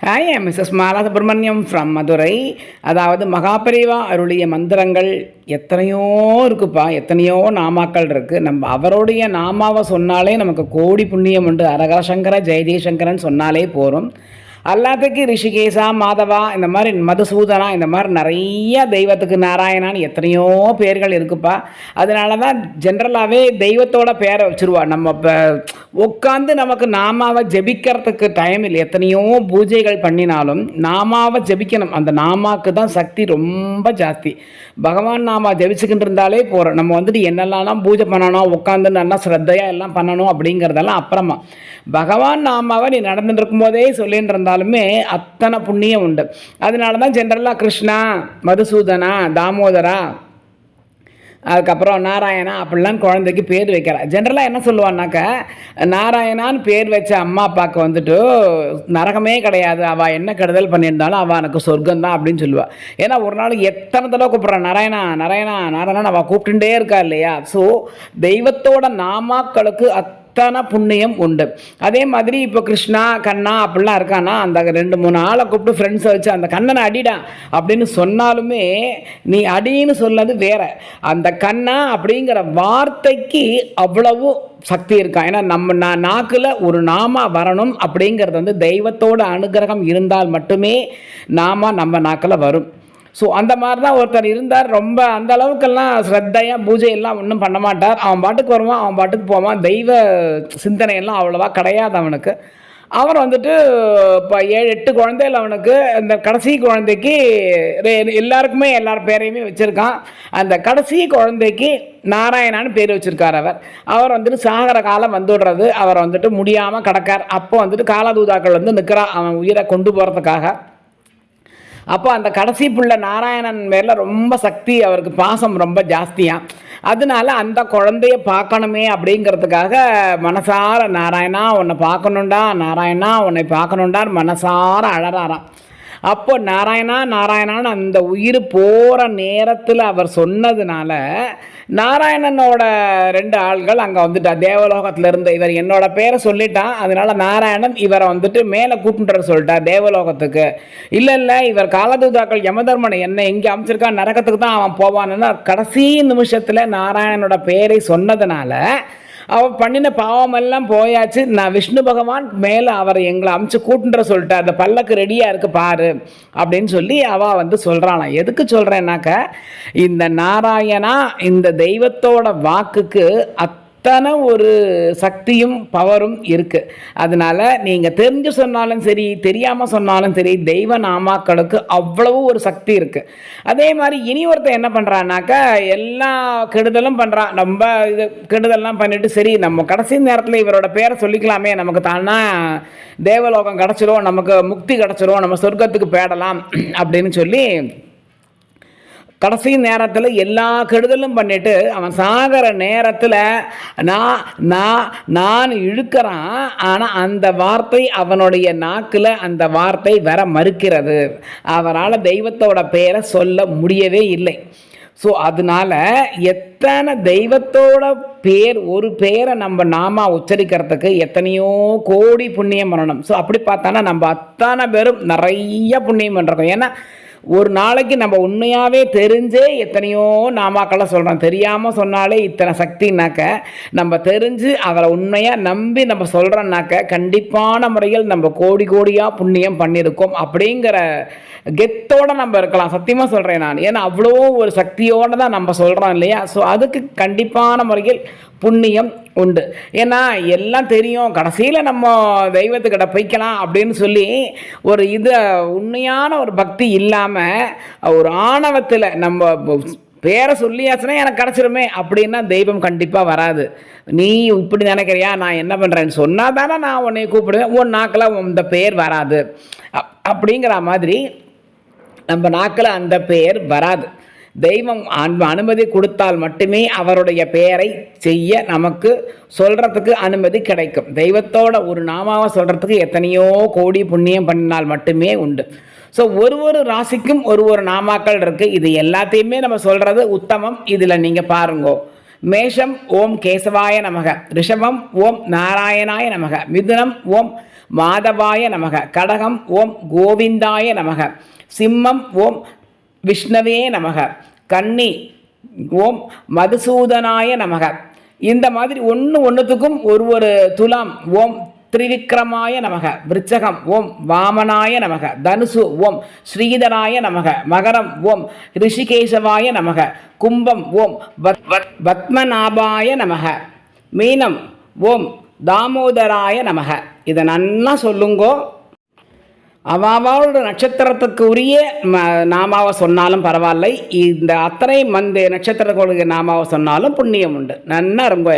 Hi Mrs Mala Subramaniam from Madurai அதாவது மகாபரிவா அருளிய மந்திரங்கள் எத்தனையோ இருக்குப்பா. எத்தனையோ நாமாக்கள் இருக்குது நம்ம அவருடைய நாமாவை சொன்னாலே நமக்கு கோடி புண்ணியம் உண்டு. அரகர சங்கர ஜெய ஜெயசங்கரன் சொன்னாலே போகிறோம் எல்லாத்துக்கும் ரிஷிகேசா மாதவா இந்த மாதிரி மதுசூதனா இந்த மாதிரி நிறைய தெய்வத்துக்கு நாராயணான்னு எத்தனையோ பேர்கள் இருக்குப்பா. அதனால தான் ஜென்ரலாகவே தெய்வத்தோட பேரை வச்சுருவா. நம்ம இப்போ உட்காந்து நமக்கு நாமாவை ஜெபிக்கிறதுக்கு டைம் இல்லை. எத்தனையோ பூஜைகள் பண்ணினாலும் நாமாவை ஜெபிக்கணும். அந்த நாமாக்கு தான் சக்தி ரொம்ப ஜாஸ்தி. பகவான் நாமா ஜெபிச்சுக்கிட்டு இருந்தாலே போகிறோம் நம்ம வந்துட்டு என்னெல்லாம் பூஜை பண்ணணும் உட்காந்து நல்லா ஸ்ரத்தையாக எல்லாம் பண்ணணும் அப்படிங்கிறதெல்லாம் அப்புறமா. பகவான் நாமாவை நீ நடந்துட்டு இருக்கும்போதே சொல்லிட்டு இருந்தாலுமே அத்தனை புண்ணியம் உண்டு. அதனால தான் ஜென்ரலாக கிருஷ்ணா மதுசூதனா தாமோதரா அதுக்கப்புறம் நாராயணா அப்படிலாம் குழந்தைக்கு பேர் வைக்கிறா ஜென்ரலாக என்ன சொல்லுவான்னாக்கா நாராயணான்னு பேர் வச்ச அம்மா அப்பாவுக்கு வந்துட்டு நரகமே கிடையாது அவள் என்ன கெடுதல் பண்ணியிருந்தாலும் அவள் எனக்கு சொர்க்கம் தான் அப்படின்னு சொல்லுவாள் ஏன்னா ஒரு நாள் எத்தனை தடவை கூப்பிட்றான் நாராயணா நாராயணா நாராயணா அவள் கூப்பிட்டுட்டே இருக்கா இல்லையா? ஸோ தெய்வத்தோட நாமாக்களுக்கு அத் அத்தனை புண்ணியம் உண்டு. அதே மாதிரி இப்போ கிருஷ்ணா கண்ணா அப்படிலாம் இருக்கானா அந்த ரெண்டு மூணு ஆளை கூப்பிட்டு ஃப்ரெண்ட்ஸை வச்சு அந்த கண்ணனை அடிடா அப்படின்னு சொன்னாலுமே நீ அடின்னு சொல்லது வேற. அந்த கண்ணா அப்படிங்கிற வார்த்தைக்கு அவ்வளவு சக்தி இருக்கா? ஏன்னா நம்ம நா நாக்கில் ஒரு நாமா வரணும் அப்படிங்கிறது வந்து தெய்வத்தோட அனுகிரகம் இருந்தால் மட்டுமே நாமா நம்ம நாக்கில் வரும். ஸோ அந்த மாதிரி தான் ஒருத்தர் இருந்தார். ரொம்ப அந்த அளவுக்கெல்லாம் ஸ்ரத்தையாக பூஜை எல்லாம் ஒன்றும் பண்ண மாட்டார். அவன் பாட்டுக்கு வருவான் அவன் பாட்டுக்கு போவான். தெய்வ சிந்தனை எல்லாம் அவ்வளோவா கிடையாது அவனுக்கு. அவர் வந்துட்டு இப்போ ஏழு எட்டு குழந்தைகள் அவனுக்கு. இந்த கடைசி குழந்தைக்கு எல்லாருக்குமே எல்லார் பேரையுமே வச்சுருக்கான். அந்த கடைசி குழந்தைக்கு நாராயணான்னு பேர் வச்சுருக்கார் அவர். அவர் வந்துட்டு சாகர காலம் வந்துடுறது. அவர் வந்துட்டு முடியாமல் கிடக்கார். அப்போ வந்துட்டு காலதூதாக்கள் வந்து நிற்கிறா அவன் உயிரை கொண்டு போகிறதுக்காக அப்போ அந்த கடைசி பிள்ளை நாராயணன் மேல ரொம்ப சக்தி அவருக்கு பாசம் ரொம்ப ஜாஸ்தியாக அதனால அந்த குழந்தைய பார்க்கணுமே அப்படிங்கிறதுக்காக மனசார நாராயணா உன்னை பார்க்கணுண்டா நாராயணா உன்னை பார்க்கணுண்டான்னு மனசார அழறாராம். அப்போ நாராயணா நாராயணான்னு அந்த உயிர் போகிற நேரத்தில் அவர் சொன்னதுனால நாராயணனோட ரெண்டு ஆள்கள் அங்கே வந்துட்டா. தேவலோகத்தில் இருந்து இவர் என்னோட பேரை சொல்லிட்டான். அதனால நாராயணன் இவரை வந்துட்டு மேலே கூட்டுன்ற சொல்லிட்டா தேவலோகத்துக்கு. இல்லை இல்லை இவர் காலதூதாக்கள் யமதர்மனை என்ன எங்கே அமைச்சிருக்கான். நரகத்துக்கு தான் அவன் போவான்னு. கடைசி நிமிஷத்தில் நாராயணனோட பேரை சொன்னதுனால அவள் பண்ணின பாவமெல்லாம் போயாச்சு. நான் விஷ்ணு பகவான் மேலே அவரை எங்களை அமுச்சு கூட்டுன்ற சொல்லிட்டார். அந்த பல்லக்கு ரெடியாக இருக்கு பாரு அப்படின்னு சொல்லி அவள் வந்து சொல்கிறாளாம் எதுக்கு சொல்கிறேன்னாக்க இந்த நாராயணா இந்த தெய்வத்தோட வாக்குக்கு அத்தனை ஒரு சக்தியும் பவரும் இருக்குது அதனால நீங்கள் தெரிஞ்சு சொன்னாலும் சரி தெரியாமல் சொன்னாலும் சரி தெய்வ நாமாக்களுக்கு அவ்வளவு ஒரு சக்தி இருக்குது அதே மாதிரி இனி ஒருத்தர் என்ன பண்ணுறான்னாக்கா எல்லா கெடுதலும் பண்ணுறான் நம்ம இது கெடுதல்லாம் பண்ணிவிட்டு சரி நம்ம கடைசி நேரத்தில் இவரோட பேரை சொல்லிக்கலாமே. நமக்கு தானா தேவலோகம் கிடச்சிரும் நமக்கு முக்தி கிடச்சிரும் நம்ம சொர்க்கத்துக்கு பேடலாம் அப்படின்னு சொல்லி கடைசி நேரத்தில் எல்லா கெடுதலும் பண்ணிட்டு அவன் சாகிற நேரத்தில் நான் நான் நான் இழுக்கிறான். ஆனால் அந்த வார்த்தை அவனுடைய நாக்கில் அந்த வார்த்தை வர மறுக்கிறது. அவரால் தெய்வத்தோட பேரை சொல்ல முடியவே இல்லை. ஸோ அதனால எத்தனை தெய்வத்தோட பேர் ஒரு பேரை நம்ம நாம உச்சரிக்கிறதுக்கு எத்தனையோ கோடி புண்ணியம் பண்ணணும். ஸோ அப்படி பார்த்தோன்னா நம்ம அத்தனை பேரும் நிறைய புண்ணியம் பண்ணுறோம் ஏன்னா ஒரு நாளைக்கு நம்ம உண்மையாகவே தெரிஞ்சே எத்தனையோ நாமாக்களை சொல்கிறோம் தெரியாமல் சொன்னாலே இத்தனை சக்தினாக்க நம்ம தெரிஞ்சு அதில் உண்மையாக நம்பி நம்ம சொல்கிறோன்னாக்க கண்டிப்பான முறையில் நம்ம கோடி கோடியாக புண்ணியம் பண்ணியிருக்கோம் அப்படிங்கிற கெத்தோட நம்ம இருக்கலாம். சத்தியமாக சொல்கிறேன் நான். ஏன்னா அவ்வளோ ஒரு சக்தியோடு தான் நம்ம சொல்கிறோம் இல்லையா? ஸோ அதுக்கு கண்டிப்பான முறையில் புண்ணியம் உண்டு. ஏன்னா எல்லாம் தெரியும் கடைசியில் நம்ம தெய்வத்துக்கிட்ட போய்க்கலாம் அப்படின்னு சொல்லி ஒரு இது உண்மையான ஒரு பக்தி இல்லாமல் ஒரு ஆணவத்தில் நம்ம பேரை சொல்லியாச்சுன்னா எனக்கு கிடச்சிருமே அப்படின்னா தெய்வம் கண்டிப்பாக வராது. நீ இப்படி நினைக்கிறியா? நான் என்ன பண்ணுறேன்னு சொன்னால் தானே நான் உன்னை கூப்பிடுவேன். உன் நாக்கில் இந்த பேர் வராது. அப்- அப்படிங்கிற மாதிரி நம்ம நாக்கில் அந்த பெயர் வராது. தெய்வம் அனுமதி கொடுத்தால் மட்டுமே அவருடைய பெயரை செய்ய நமக்கு சொல்கிறதுக்கு அனுமதி கிடைக்கும். தெய்வத்தோட ஒரு நாமாவை சொல்கிறதுக்கு எத்தனையோ கோடி புண்ணியம் பண்ணினால் மட்டுமே உண்டு. ஸோ ஒரு ஒரு ராசிக்கும் ஒரு ஒரு நாமாக்கள் இருக்குது இது எல்லாத்தையுமே நம்ம சொல்கிறது உத்தமம். இதில் நீங்கள் பாருங்கோ. மேஷம் ஓம் கேசவாய நமக. ரிஷபம் ஓம் நாராயணாய நமக. மிதுனம் ஓம் மாதவாய நமக. கடகம் ஓம் கோவிந்தாய நமக. சிம்மம் ஓம் விஷ்ணவே நமக. கன்னி ஓம் மதுசூதனாய நமக. இந்த மாதிரி ஒன்று ஒன்றுத்துக்கும் ஒரு ஒரு துலாம் ஓம் திரிவிக்ரமாய நமக. விருச்சகம் ஓம் வாமனாய நமக. தனுசு ஓம் ஸ்ரீதராய நமக. மகரம் ஓம் ரிஷிகேசவாய நமக. கும்பம் ஓம் பத்- பத்- பத்மநாபாய நமக. மீனம் ஓம் தாமோதராய நமக. இதை நல்லா சொல்லுங்கோ. அவாவோட நட்சத்திரத்துக்கு உரிய ம நாமாவை சொன்னாலும் பரவாயில்லை. இந்த அத்தனை மந்த நட்சத்திரங்களுக்கு நாமாவை சொன்னாலும் புண்ணியம் உண்டு. நன்னா ரொம்ப